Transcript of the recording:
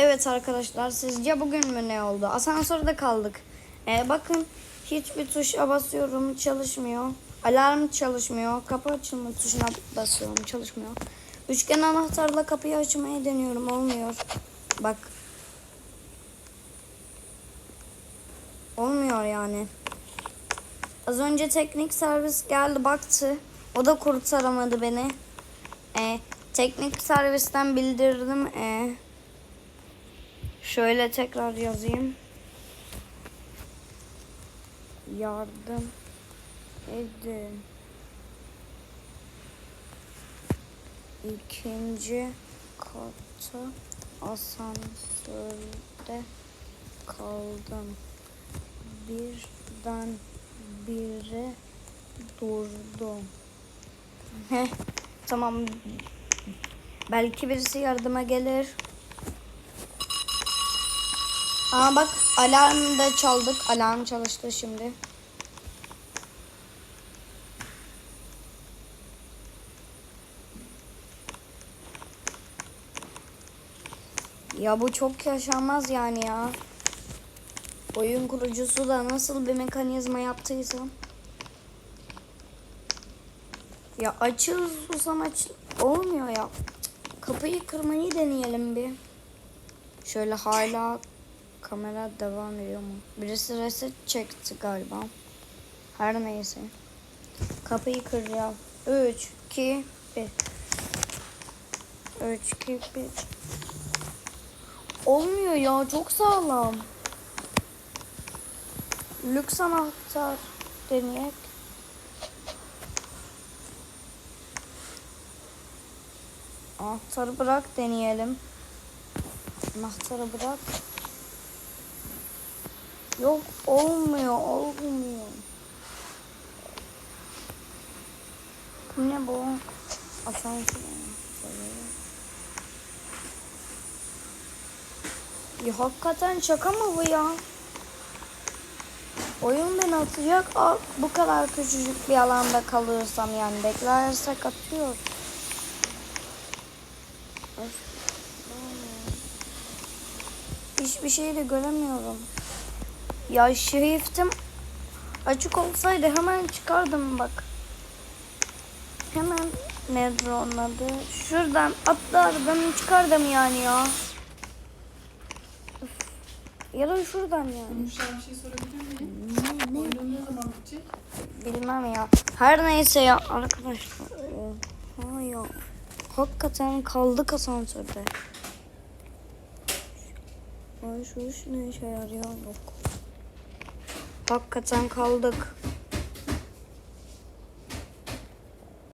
Evet arkadaşlar sizce bugün mü ne oldu? Asansörde kaldık. Ee, bakın hiçbir tuşa basıyorum çalışmıyor. Alarm çalışmıyor. Kapı açılma tuşuna basıyorum çalışmıyor. Üçgen anahtarla kapıyı açmaya deniyorum olmuyor. Bak. Olmuyor yani. Az önce teknik servis geldi baktı. O da kurtaramadı beni. Ee, teknik servisten bildirdim. Ee, şöyle tekrar yazayım. Yardım edin. İkinci katta asansörde kaldım. Birden biri durdum. Heh, tamam. Belki birisi yardıma gelir. Aa bak alarm da çaldık. Alarm çalıştı şimdi. Ya bu çok yaşanmaz yani ya. Oyun kurucusu da nasıl bir mekanizma yaptıysa. Ya açıl susam aç olmuyor ya. Kapıyı kırmayı deneyelim bir. Şöyle hala kamera devam ediyor mu? Birisi reset çekti galiba. Her neyse. Kapıyı kıracağım. 3, 2, 1. 3, 2, 1. Olmuyor ya çok sağlam. Lüks anahtar deneyek. Anahtarı bırak deneyelim. Anahtarı bırak. Yok olmuyor olmuyor. Bu ne bu? Asansör. Ya hakikaten şaka mı bu ya? Oyun beni atacak. Aa, bu kadar küçücük bir alanda kalırsam yani beklersek atıyor. Hiçbir şey de göremiyorum. Ya shiftim açık olsaydı hemen çıkardım bak. Hemen nedir onun adı? Şuradan atlardım çıkardım yani ya. Ya da şuradan yani. Bir şey sorabilir miyim? Ne, ne? Oyunun ne zaman bitecek? Bilmem ya. Her neyse ya arkadaşlar. Ha ya. Hakikaten kaldık asansörde. Ay şu iş ne işe yarıyor yok. Hakikaten kaldık.